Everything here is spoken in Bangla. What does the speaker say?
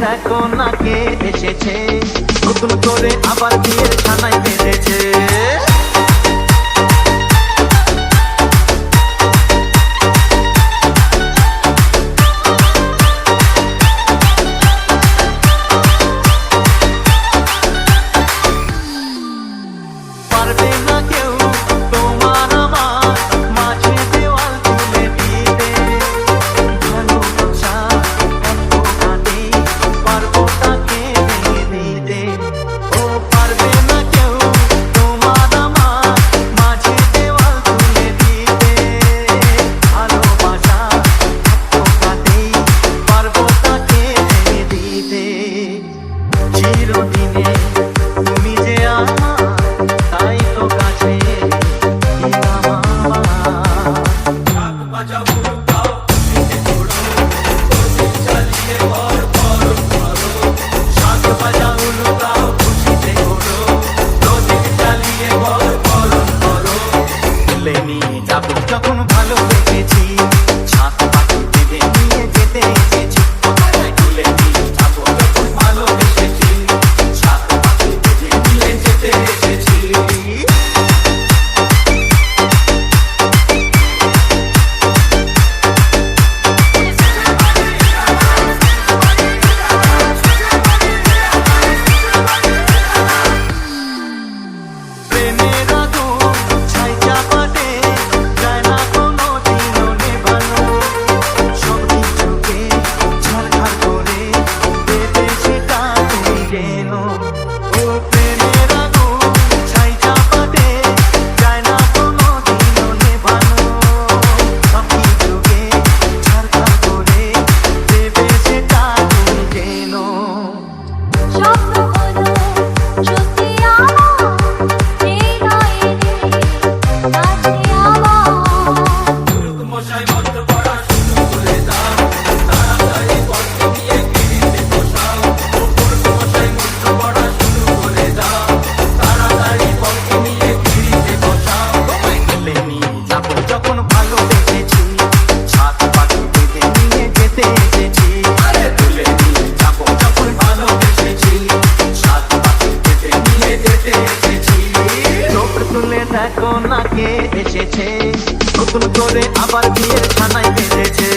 দেখো না কে এসেছে? নতুন করে আবার বিয়ের খানায় বেঁধেছে Watch out. করে দেখো না কে এসেছে। নতুন করে আবার বিয়ের ছানায় বেড়েছে